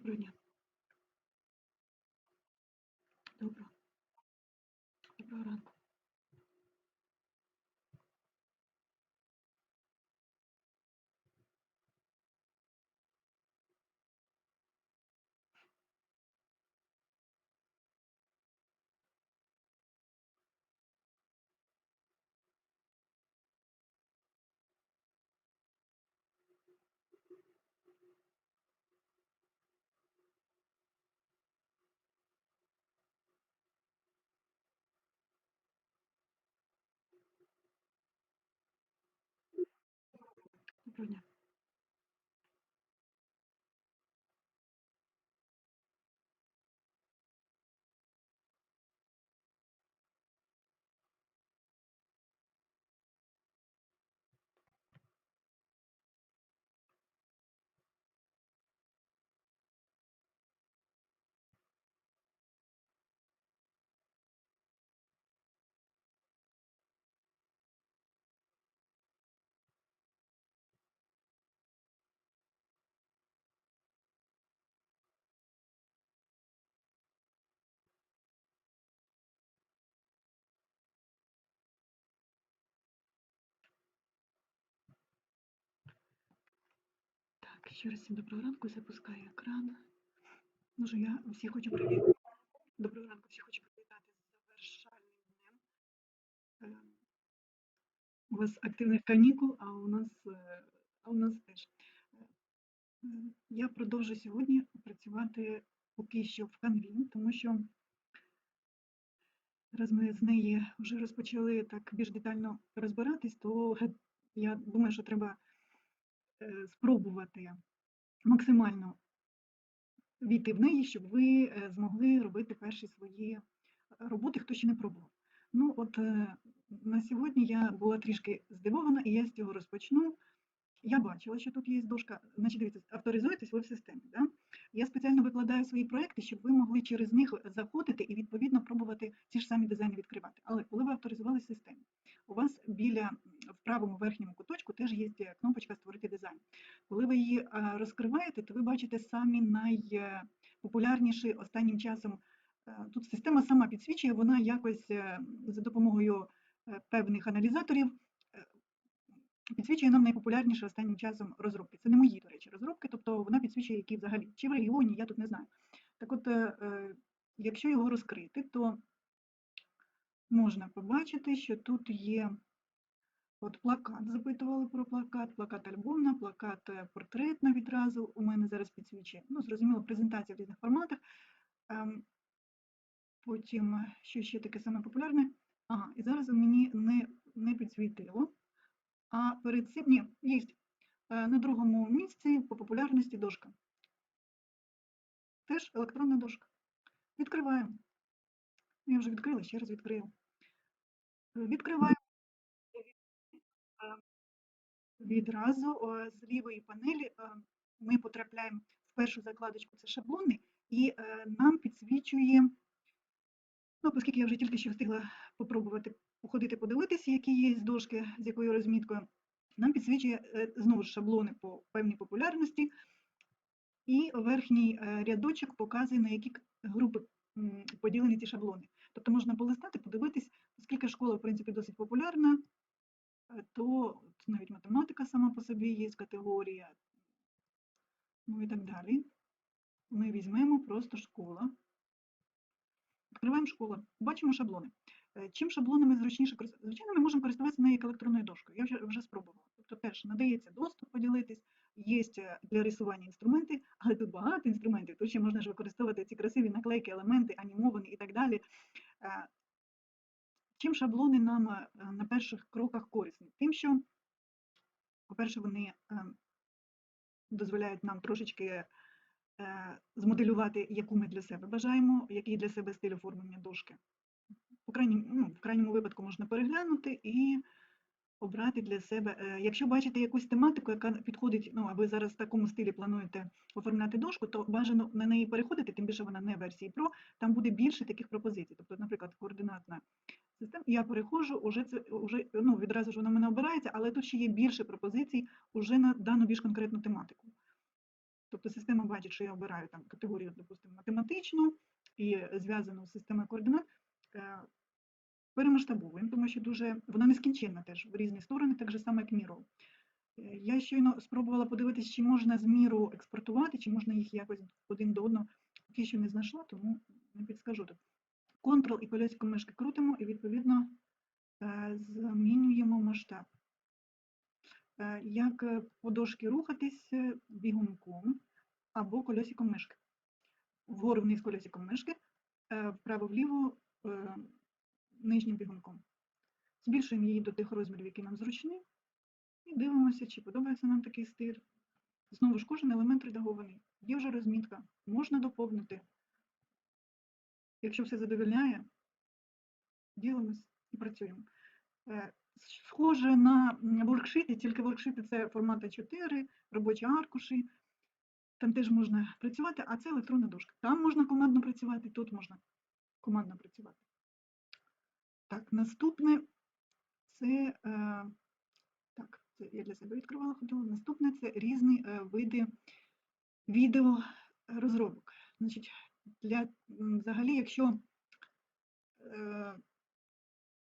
Доброго дня. Доброго. Доброго ранку. Доброго Так, ще раз всім доброго ранку. Запускаю екран. Може, я всі хочу привітати. Доброго ранку, всі хочу привітати з завершальним днем. Е, У вас активних канікул, а у нас, е, а у нас теж. Е, Я продовжу сьогодні працювати поки що в канві, тому що раз ми з неї вже розпочали так більш детально розбиратись, то я думаю, що треба спробувати максимально війти в неї, щоб ви е, змогли робити перші свої роботи, хто ще не пробував. Ну, от е, на сьогодні я була трішки здивована, і я з цього розпочну. Я бачила, що тут є дошка. Значить, дивіться, авторизуєтесь ви в системі. Да? Я спеціально викладаю свої проекти, щоб ви могли через них заходити і відповідно пробувати ці ж самі дизайни відкривати. Але коли ви авторизували в системі, у вас біля в правому верхньому куточку теж є кнопочка Створити дизайн. Коли ви її розкриваєте, то ви бачите самі найпопулярніші останнім часом. Тут система сама підсвічує, вона якось е, за допомогою е, певних аналізаторів підсвічує нам найпопулярніші останнім часом розробки. Це не мої, до речі, розробки, тобто вона підсвічує, які взагалі, чи в регіоні, я тут не знаю. Так от, е, е, якщо його розкрити, то можна побачити, що тут є от плакат, запитували про плакат, плакат альбомна, плакат е, портретна відразу у мене зараз підсвічує. Ну, зрозуміло, презентація в різних форматах. Ем, Потім, що ще таке саме популярне? Ага, і зараз мені не, не підсвітило. А перед цим, ні, є на другому місці по популярності дошка. Теж електронна дошка. Відкриваємо. Я вже відкрила, ще раз відкрию. Е, Відкриваємо Е, відразу е, з лівої панелі е, ми потрапляємо в першу закладочку, це шаблони, і е, нам підсвічує, ну, оскільки я вже тільки що встигла попробувати походити, подивитися, які є дошки, з якою розміткою, нам підсвічує е, знову ж шаблони по певній популярності, і верхній е, рядочок показує, на які групи поділені ці шаблони. Тобто можна полистати, подивитись, оскільки школа, в принципі, досить популярна, е, то навіть математика сама по собі є категорія, ну і так далі. Ми візьмемо просто школа. Відкриваємо школа, бачимо шаблони. Е, Чим шаблонами зручніше користуватися? Звичайно, ми можемо користуватися нею як електронною дошкою. Я вже, вже спробувала. Тобто теж надається доступ поділитись, є для рисування інструменти, але тут багато інструментів. Тут ще можна ж використовувати ці красиві наклейки, елементи, анімовані і так далі. Е, Чим шаблони нам е, на перших кроках корисні? Тим, що, по-перше, вони е, дозволяють нам трошечки е, змоделювати, яку ми для себе бажаємо, який для себе стиль оформлення дошки. По крайній, ну, в крайньому випадку можна переглянути і обрати для себе. Е, Якщо бачите якусь тематику, яка підходить, ну а ви зараз в такому стилі плануєте оформляти дошку, то бажано на неї переходити, тим більше вона не версії Pro, там буде більше таких пропозицій. Тобто, наприклад, координатна система, я переходжу, уже це уже ну, відразу ж вона в мене обирається, але тут ще є більше пропозицій уже на дану більш конкретну тематику. Тобто система бачить, що я обираю там категорію, допустимо, математичну і зв'язану з системою координат, е, перемасштабовуємо, тому що дуже вона нескінченна теж в різні сторони, так же само, як міру. Я щойно спробувала подивитися, чи можна з міру експортувати, чи можна їх якось один до одного. Поки що не знайшла, тому не підскажу тут. Ctrl і колесиком мишки крутимо і, відповідно, е, змінюємо масштаб. Е, Як е, по дошці рухатись е, бігунком або колесиком мишки. Вгору вниз колесиком мишки, е, вправо-вліво е, нижнім бігунком. Збільшуємо її до тих розмірів, які нам зручні, і дивимося, чи подобається нам такий стиль. Знову ж кожен елемент редагований. Є вже розмітка, можна доповнити. Якщо все задовольняє, ділимось і працюємо. Е, Схоже на воркшити, тільки воркшити це формат А4, робочі аркуші. Там теж можна працювати, а це електронна дошка. Там можна командно працювати, тут можна командно працювати. Так, наступне це, е, так, це я для себе відкривала ходила. Наступне це різні е, види відеорозробок. Значить, для, взагалі, якщо е,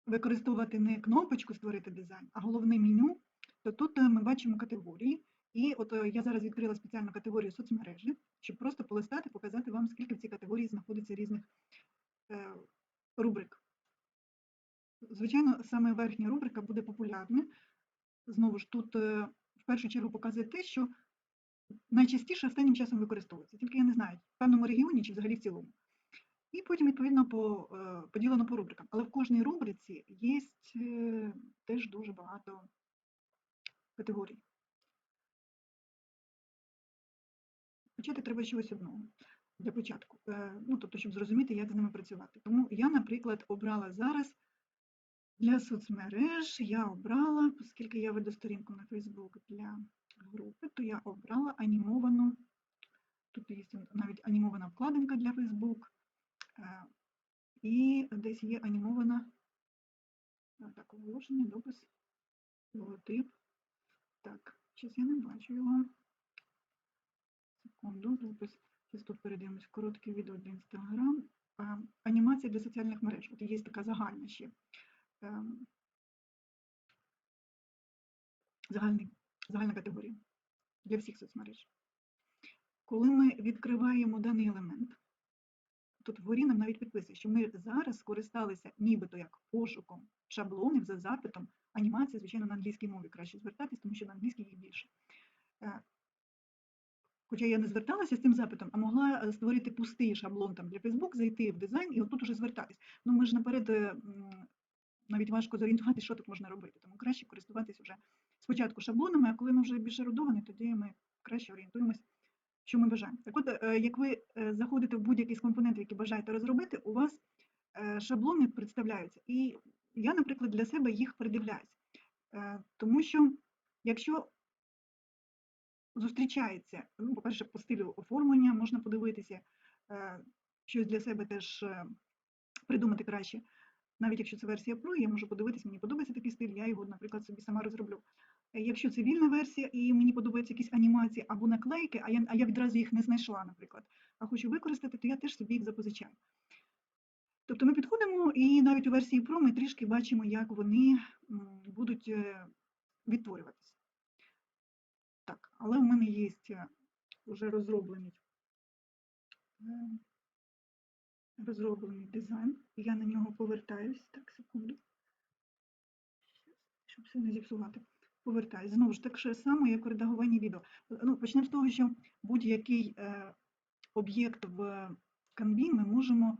використовувати не кнопочку створити дизайн, а головне меню, то тут ми бачимо категорії. І от я зараз відкрила спеціальну категорію соцмережі, щоб просто полистати, показати вам, скільки в цій категорії знаходиться різних рубрик. Звичайно, саме верхня рубрика буде популярна. Знову ж тут е, в першу чергу показує те, що найчастіше останнім часом використовується. Тільки я не знаю, в певному регіоні чи взагалі в цілому. І потім, відповідно, по, е, поділено по рубрикам. Але в кожній рубриці є е, теж дуже багато категорій. Почати треба чогось одного для початку. Ну, тобто, щоб зрозуміти, як з ними працювати. Тому я, наприклад, обрала зараз для соцмереж, я обрала, оскільки я веду сторінку на Facebook для групи, то я обрала анімовану, тут є навіть анімована вкладинка для Facebook, е, і десь є анімована е, так, оголошення, допис, логотип. Так, зараз я не бачу його. Секунду, допис. Зараз тут передивимось коротке відео для Instagram. Анімація для соціальних мереж. От є така загальна ще. Загальний, загальна категорія для всіх соцмереж. Коли ми відкриваємо даний елемент, тут вгорі нам навіть підписує, що ми зараз скористалися нібито як пошуком шаблонів за запитом анімації, звичайно, на англійській мові краще звертатись, тому що на англійській їх більше. Е, Хоча я не зверталася з цим запитом, а могла е, створити пустий шаблон там для Facebook, зайти в дизайн і отут уже звертатись. Ну ми ж наперед е, навіть важко зорієнтуватися, що тут можна робити. Тому краще користуватись вже спочатку шаблонами, а коли ми вже більш ерудовані, тоді ми краще орієнтуємось, що ми бажаємо. Так от, е, як ви е, заходите в будь-який з компонентів, які бажаєте розробити, у вас е, шаблони представляються. І я, наприклад, для себе їх придивляюсь. Тому що якщо зустрічається, ну, по-перше, по стилю оформлення можна подивитися, щось для себе теж придумати краще. Навіть якщо це версія Pro, я можу подивитися, мені подобається такий стиль, я його, наприклад, собі сама розроблю. Е, Якщо це вільна версія і мені подобаються якісь анімації або наклейки, а я, а я відразу їх не знайшла, наприклад, а хочу використати, то я теж собі їх запозичаю. Тобто ми підходимо і навіть у версії Pro ми трішки бачимо, як вони будуть е, відтворюватися. Так, але в мене є вже розроблений, е, розроблений дизайн. Я на нього повертаюсь. Так, секунду. Щоб все не зіпсувати. Повертаюсь. Знову ж так само, як у редагуванні відео. Ну, почнемо з того, що будь-який е, об'єкт в Canvі ми можемо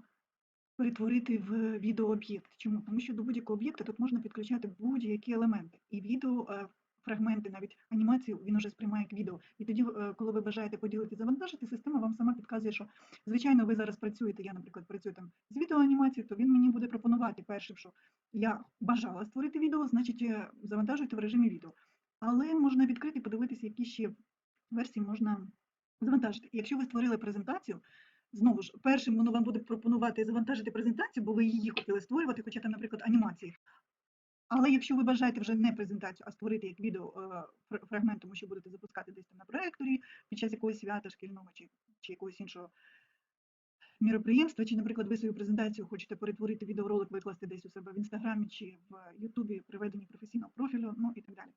перетворити в відеооб'єкт. Чому? Тому що до будь-якого об'єкта тут можна підключати будь-які елементи. І відео, е, фрагменти, навіть анімацію він уже сприймає як відео. І тоді, е, коли ви бажаєте поділити, завантажити, система вам сама підказує, що звичайно ви зараз працюєте. Я, наприклад, працюю там з відеоанімацією, то він мені буде пропонувати першим, що я бажала створити відео, значить е, завантажуйте в режимі відео. Але можна відкрити, подивитися, які ще версії можна завантажити. Якщо ви створили презентацію, знову ж першим воно вам буде пропонувати завантажити презентацію, бо ви її хотіли створювати, хоча там, наприклад, анімації. Але якщо ви бажаєте вже не презентацію, а створити як відео е, фрагмент, тому що будете запускати десь там на проекторі під час якогось свята шкільного чи, чи якогось іншого міроприємства, чи, наприклад, ви свою презентацію хочете перетворити відеоролик, викласти десь у себе в інстаграмі чи в Ютубі при веденні професійного профілю, ну і так далі,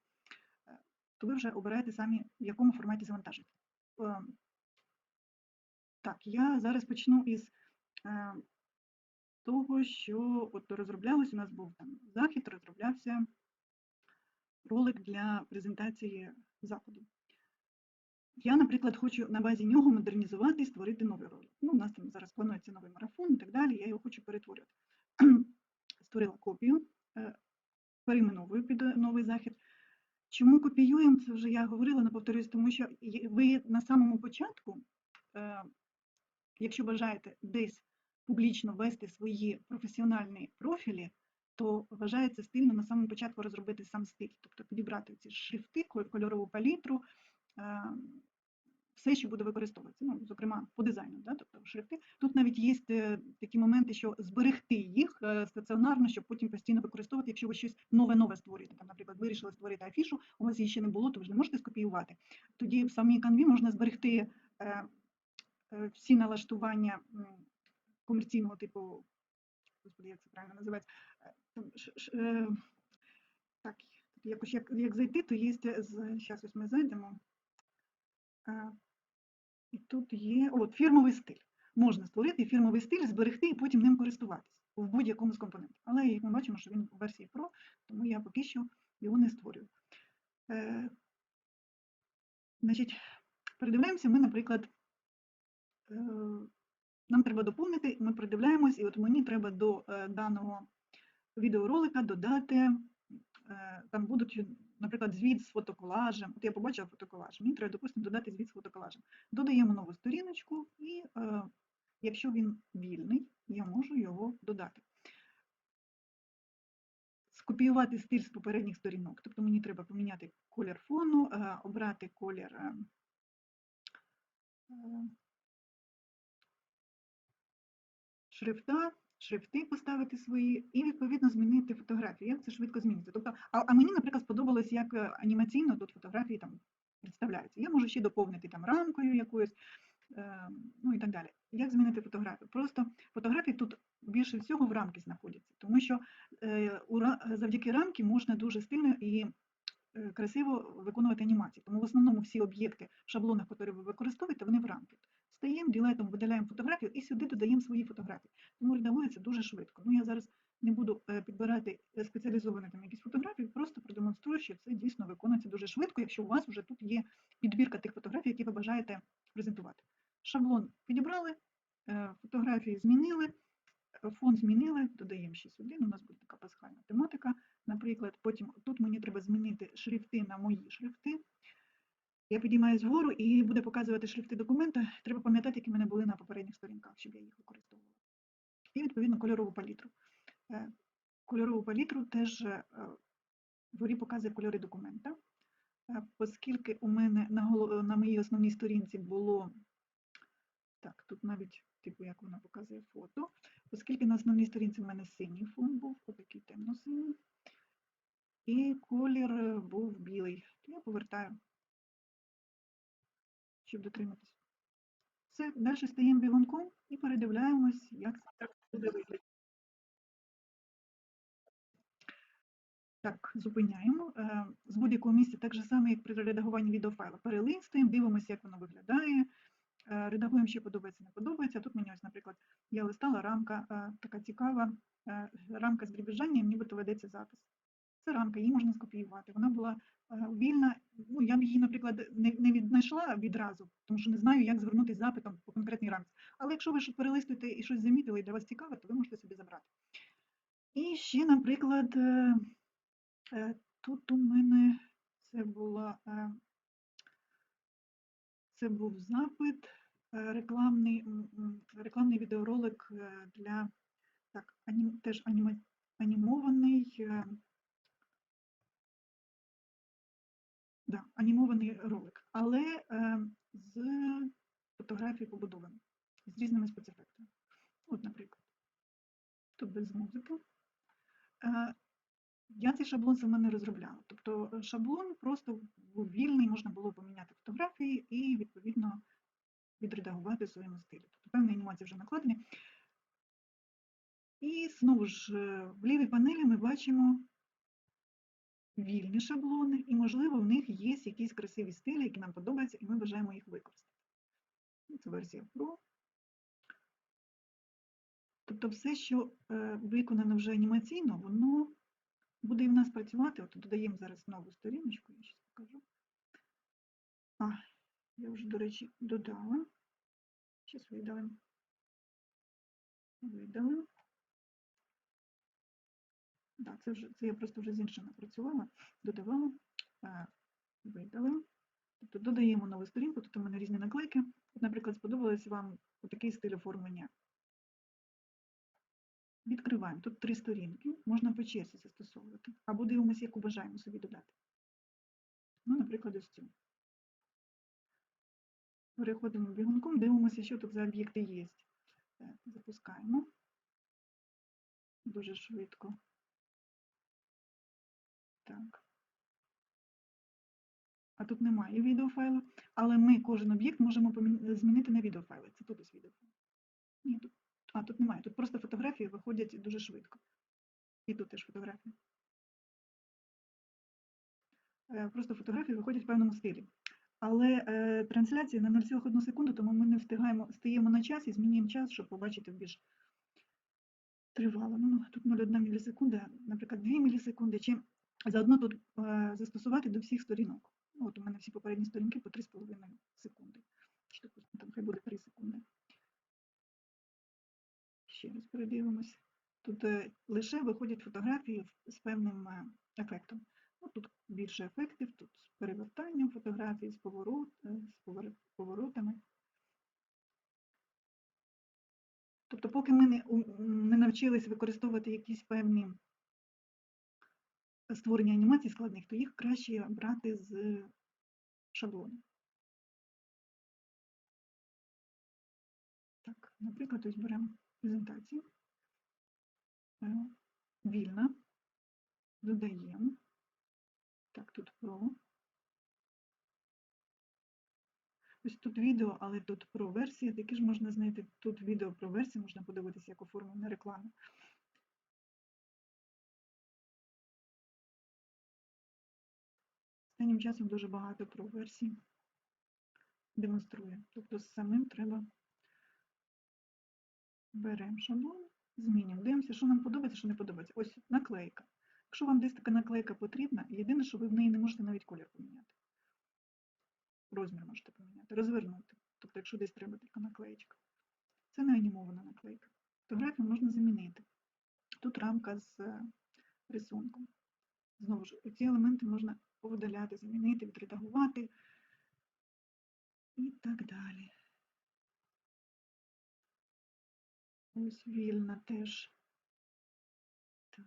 е, то ви вже обираєте самі, в якому форматі завантажити. Е, Так, я зараз почну із того, що от розроблялось, у нас був там захід, розроблявся ролик для презентації заходу. Я, наприклад, хочу на базі нього модернізувати і створити новий ролик. Ну, у нас там зараз планується новий марафон і так далі, я його хочу перетворювати. Створила копію, е, перейменовую під е, новий захід. Чому копіюємо? Це вже я говорила, не повторюсь, тому що ви на самому початку, е, якщо бажаєте десь публічно вести свої професіональні профілі, то вважається стильно на самому початку розробити сам стиль, тобто підібрати ці шрифти, кольорову палітру, е, все, що буде використовуватися, ну, зокрема по дизайну, да, тобто шрифти. Тут навіть є е, такі моменти, що зберегти їх е, стаціонарно, щоб потім постійно використовувати, якщо ви щось нове-нове створюєте. Там, наприклад, вирішили створити афішу, у вас її ще не було, то ви ж не можете скопіювати. Тоді в самій канві можна зберегти всі налаштування комерційного типу, господи, як це правильно називається, е, там, ш- ш- е, так, якось як, як зайти, то є зараз ось ми зайдемо. Е, І тут є от, фірмовий стиль. Можна створити фірмовий стиль, зберегти і потім ним користуватися в будь-якому з компонентів. Але як ми бачимо, що він у версії Pro, тому я поки що його не створюю. Е, значить, передивляємося, ми, наприклад, е, нам треба доповнити, ми передивляємось, і от мені треба до е, даного відеоролика додати, е, там будуть, наприклад, звіт з фотоколажем. От я побачила фотоколаж, мені треба, допустимо, додати звіт з фотоколажем. Додаємо нову сторіночку, і е, якщо він вільний, я можу його додати. Скопіювати стиль з попередніх сторінок. Тобто мені треба поміняти колір фону, обрати колір. Шрифта, шрифти поставити свої і відповідно змінити фотографію. Як це швидко зміниться? Тобто, а, а мені, наприклад, сподобалось, як е, анімаційно тут фотографії там представляються. Я можу ще доповнити там рамкою якоюсь, е, ну і так далі. Як змінити фотографію? Просто фотографії тут більше всього в рамки знаходяться, тому що е, у, завдяки рамки можна дуже стильно і е, красиво виконувати анімації. Тому в основному всі об'єкти в шаблонах, які ви використовуєте, вони в рамки. Встаємо, ділаємо, видаляємо фотографію і сюди додаємо свої фотографії. Тому редагується дуже швидко. Ну я зараз не буду е, підбирати е, спеціалізовані там якісь фотографії, просто продемонструю, що це дійсно виконується дуже швидко, якщо у вас вже тут є підбірка тих фотографій, які ви бажаєте презентувати. Шаблон підібрали, е, фотографії змінили, фон змінили, додаємо ще сюди. Ну, у нас буде така пасхальна тематика, наприклад. Потім тут мені треба змінити шрифти на мої шрифти. Я підіймаюсь вгору і буде показувати шрифти документа. Треба пам'ятати, які в мене були на попередніх сторінках, щоб я їх використовувала. І відповідно кольорову палітру. Е, Кольорову палітру теж е, вгорі показує кольори документа. Е, Оскільки у мене на, на моїй основній сторінці було, так, тут навіть, типу, як вона показує фото, оскільки на основній сторінці в мене синій фон був, отакий темно-синій, і колір був білий, я повертаю щоб дотриматись. Все, далі стаємо бігунком і передивляємось, як це буде виглядати. Так, зупиняємо. Е, З будь-якого місця, так же само, як при редагуванні відеофайла. Перелистуємо, дивимося, як воно виглядає. Е, Редагуємо, що подобається, не подобається. Тут мені ось, наприклад, я листала рамка е, така цікава, рамка з дрібіжанням, нібито ведеться запис. Це рамка, її можна скопіювати. Вона була е, вільна. Ну, я б її, наприклад, не, віднайшла відразу, тому що не знаю, як звернутися запитом по конкретній рамці. Але якщо ви перелистуєте і щось замітили, і для вас цікаве, то ви можете собі забрати. І ще, наприклад, е, е, тут у мене це була. Це був запит, рекламний, рекламний відеоролик для так, анім, теж аніма, анімований. Да, анімований ролик, але е, з фотографій побудований, з різними спецефектами. От, наприклад, тут без музики. Е, Я цей шаблон сама не розробляла. Тобто е, шаблон просто був вільний, можна було поміняти фотографії і, відповідно, відредагувати в своєму стилі. Тобто певні анімації вже накладені. І знову ж е, в лівій панелі ми бачимо вільні шаблони, і, можливо, в них є якісь красиві стилі, які нам подобаються, і ми бажаємо їх використати. Це версія Pro. Тобто все, що е, виконано вже анімаційно, воно буде і в нас працювати. От додаємо зараз нову сторіночку, я зараз покажу. А, я вже, до речі, додала. Зараз видалимо. Видалимо. Да, це, вже, це я просто вже з іншими працювала, додавала, е, видалила. Тобто додаємо нову сторінку, тут у мене різні наклейки. От, наприклад, сподобалось вам такий стиль оформлення. Відкриваємо. Тут три сторінки, можна по черзі застосовувати. Або дивимося, яку бажаємо собі додати. Ну, наприклад, ось цю. Переходимо бігунком, дивимося, що тут за об'єкти є. Запускаємо. Дуже швидко. Так. А тут немає відеофайлу, але ми кожен об'єкт можемо змінити на відеофайли. Це тут ось відеофайл. Ні, тут. А, тут немає. Тут просто фотографії виходять дуже швидко. І тут теж фотографії. Е, Просто фотографії виходять в певному стилі. Але е, трансляція на 0,1 секунду, тому ми не встигаємо, стаємо на час і змінюємо час, щоб побачити більш тривало. Ну, тут 0,1 мілісекунда, наприклад, 2 мілісекунди, чи заодно тут застосувати до всіх сторінок. Ну, От у мене всі попередні сторінки по 3,5 секунди. Чи, там хай буде 3 секунди. Ще раз передивимось. Тут е, лише виходять фотографії з певним е, ефектом. Ну, тут більше ефектів, тут з перевертанням фотографій, з, поворот, е, з поворотами. Тобто, поки ми не навчились використовувати якісь певні створення анімацій складних, то їх краще брати з шаблону. Так, наприклад, ось беремо презентацію. Е, Вільна. Додаємо. Так, тут про. Ось тут відео, але тут про версії, такі ж можна знайти. Тут відео про версії, можна подивитися, як оформлена реклама. Останнім часом дуже багато про версій демонструє. Тобто самим треба беремо шаблон, змінюємо, дивимося, що нам подобається, що не подобається. Ось наклейка. Якщо вам десь така наклейка потрібна, єдине, що ви в неї не можете навіть колір поміняти. Розмір можете поміняти, розвернути. Тобто, якщо десь треба така наклеєчка. Це не анімована наклейка. Фотографію можна замінити. Тут рамка з е, рисунком. Знову ж, ці елементи можна повидаляти, замінити, відредагувати і так далі. Ось вільна теж. Так.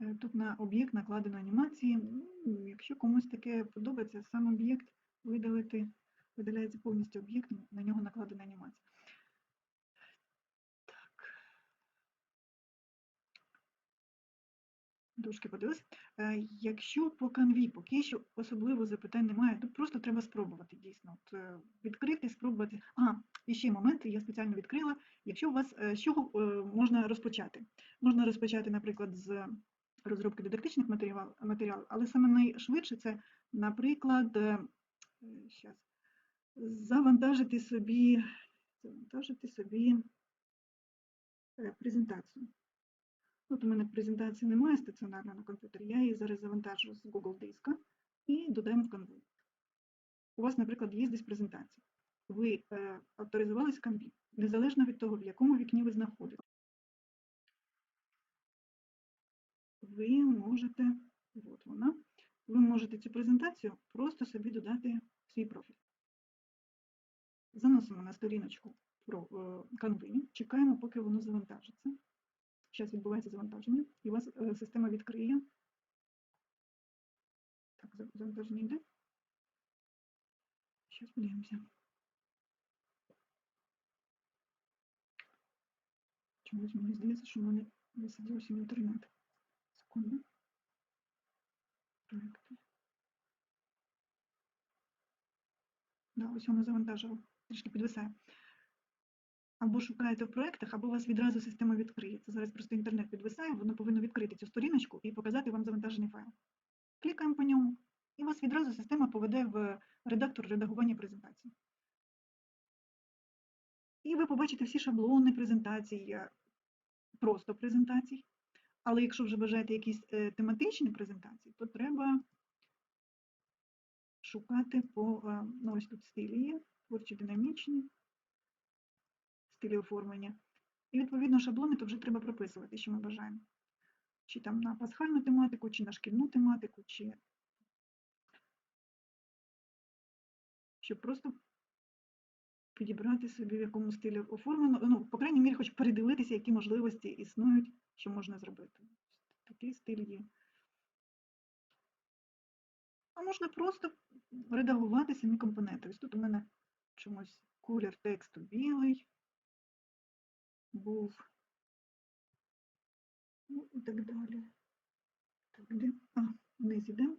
Е, Тут на об'єкт накладено анімації. Ну, Якщо комусь таке подобається, сам об'єкт видалити, видаляється повністю об'єкт, на нього накладена анімація. Трошки подивилась. Е, Якщо по канві поки що особливо запитань немає, то просто треба спробувати дійсно. От, е, відкрити, спробувати. А, і ще момент, я спеціально відкрила. Якщо у вас е, з чого можна розпочати? Можна розпочати, наприклад, з розробки дидактичних матеріалів, але саме найшвидше це, наприклад, щас, завантажити собі, завантажити собі презентацію. От у мене презентації немає стаціонарно на комп'ютері, я її зараз завантажу з Google диска і додаємо в Canva. У вас, наприклад, є десь презентація. Ви е, авторизувались в Canva, незалежно від того, в якому вікні ви знаходитесь. Ви можете, от вона, ви можете цю презентацію просто собі додати в свій профіль. Заносимо на сторіночку про е, Canva, чекаємо, поки воно завантажиться. Зараз відбувається завантаження, і у вас е, система відкриє. Так, завантаження йде. Зараз подивимося. Чомусь мені здається, що в мене не зовсім інтернет. Секунду. Проекти. Да, ось воно завантажило. Трішки підвисає. Або шукаєте в проектах, або у вас відразу система відкриється. Зараз просто інтернет підвисає, воно повинно відкрити цю сторіночку і показати вам завантажений файл. Клікаємо по ньому, і вас відразу система поведе в редактор редагування презентації. І ви побачите всі шаблони презентацій, е, просто презентацій. Але якщо вже бажаєте якісь е, тематичні презентації, то треба шукати по, е, ну ось тут стилі є, творчі динамічні, стилі оформлення. І відповідно шаблони то вже треба прописувати, що ми бажаємо. Чи там на пасхальну тематику, чи на шкільну тематику, чи щоб просто підібрати собі, в якому стилі оформлено, ну, по крайній мірі, хоч передивитися, які можливості існують, що можна зробити. Такий стиль є. А можна просто редагувати самі компоненти. Ось тут у мене чомусь колір тексту білий був. Ну і так далі. Так, де? А, вниз ідемо.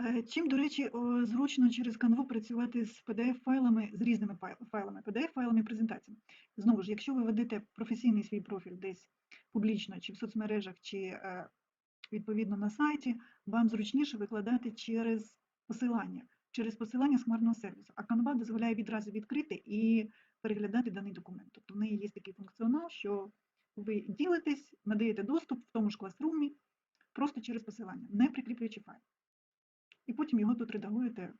Е, Чим, до речі, зручно через Canva працювати з PDF-файлами, з різними файл- файлами, PDF-файлами і презентаціями. Знову ж, якщо ви ведете професійний свій профіль десь публічно, чи в соцмережах, чи е, відповідно на сайті, вам зручніше викладати через посилання, через посилання смарного сервісу. А Canva дозволяє відразу відкрити і переглядати даний документ. Тобто в неї є такий функціонал, що ви ділитесь, надаєте доступ в тому ж класрумі, просто через посилання, не прикріплюючи файл. І потім його тут редагуєте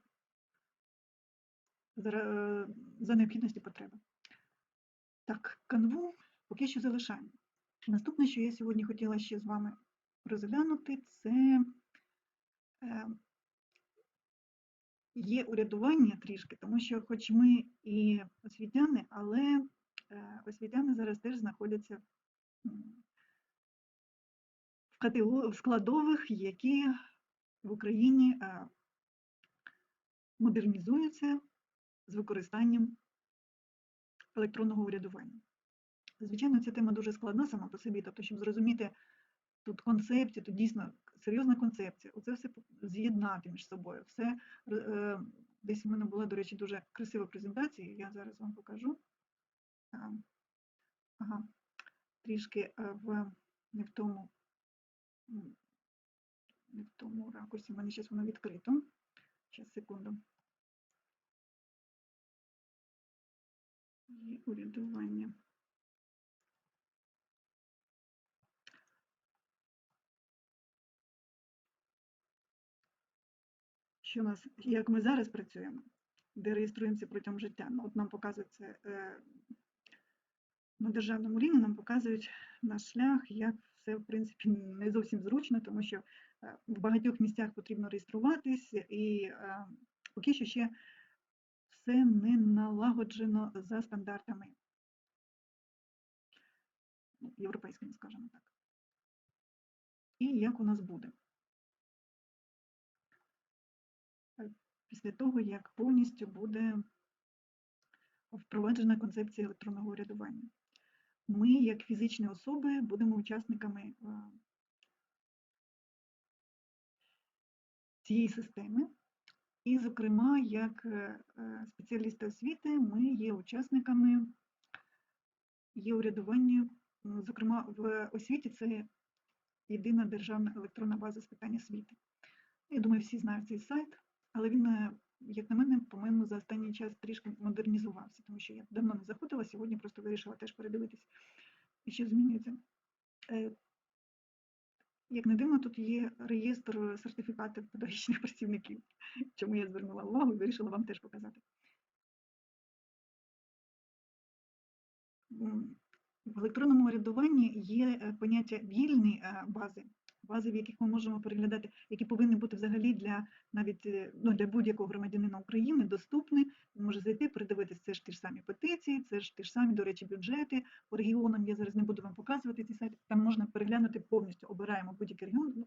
за, за необхідності потреби. Так, канву поки що залишаємо. Наступне, що я сьогодні хотіла ще з вами розглянути, це е, є урядування трішки, тому що хоч ми і освітяни, але е, освітяни зараз теж знаходяться в, складових, які в Україні е, модернізуються з використанням електронного урядування. Звичайно, ця тема дуже складна сама по собі, тобто, щоб зрозуміти тут концепцію, тут дійсно серйозна концепція, оце все з'єднати між собою. Все е, десь у мене була, до речі, дуже красива презентація, я зараз вам покажу. Ага, трішки е, в не в тому, не в тому ракурсі, у мене зараз воно відкрито. Зараз, секунду. І урядування. Що нас, як ми зараз працюємо, де реєструємося протягом життя. Ну, от нам показують це е, на державному рівні, нам показують наш шлях, як все, в принципі, не зовсім зручно, тому що е, в багатьох місцях потрібно реєструватись, і е, поки що ще все не налагоджено за стандартами європейськими, скажімо так. І як у нас буде? Після того, як повністю буде впроваджена концепція електронного урядування. Ми, як фізичні особи, будемо учасниками е, цієї системи. І, зокрема, як е, е, спеціалісти освіти, ми є учасниками є урядування. Зокрема, в освіті це єдина державна електронна база з питань освіти. Я думаю, всі знають цей сайт, але він, е, як на мене, по-моєму, за останній час трішки модернізувався, тому що я давно не заходила, сьогодні просто вирішила теж передивитись, що змінюється. Е, Як не дивно, тут є реєстр сертифікатів педагогічних працівників, чому я звернула увагу і вирішила вам теж показати. В електронному урядуванні є е, поняття вільні бази, бази, в яких ми можемо переглядати, які повинні бути взагалі для навіть е, ну, для будь-якого громадянина України доступні. Він може зайти, передивитися, це ж ті ж самі петиції, це ж ті ж самі, до речі, бюджети по регіонам. Я зараз не буду вам показувати ці сайти. Там можна переглянути повністю, обираємо будь-який регіон. Ну,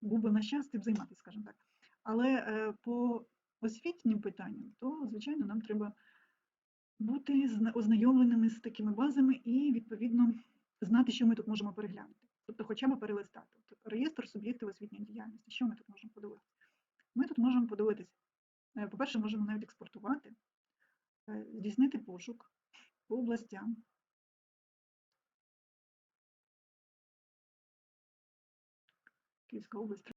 був би наш час цим займатися, скажімо так. Але е, по освітнім питанням, то, звичайно, нам треба бути ознайомленими з такими базами і, відповідно, знати, що ми тут можемо переглянути. Тобто хоча б перелистати. Реєстр суб'єктів освітньої діяльності. Що ми тут можемо подивитися? Ми тут можемо подивитися. е, По-перше, можемо навіть експортувати, е, здійснити пошук по областям. Київська область.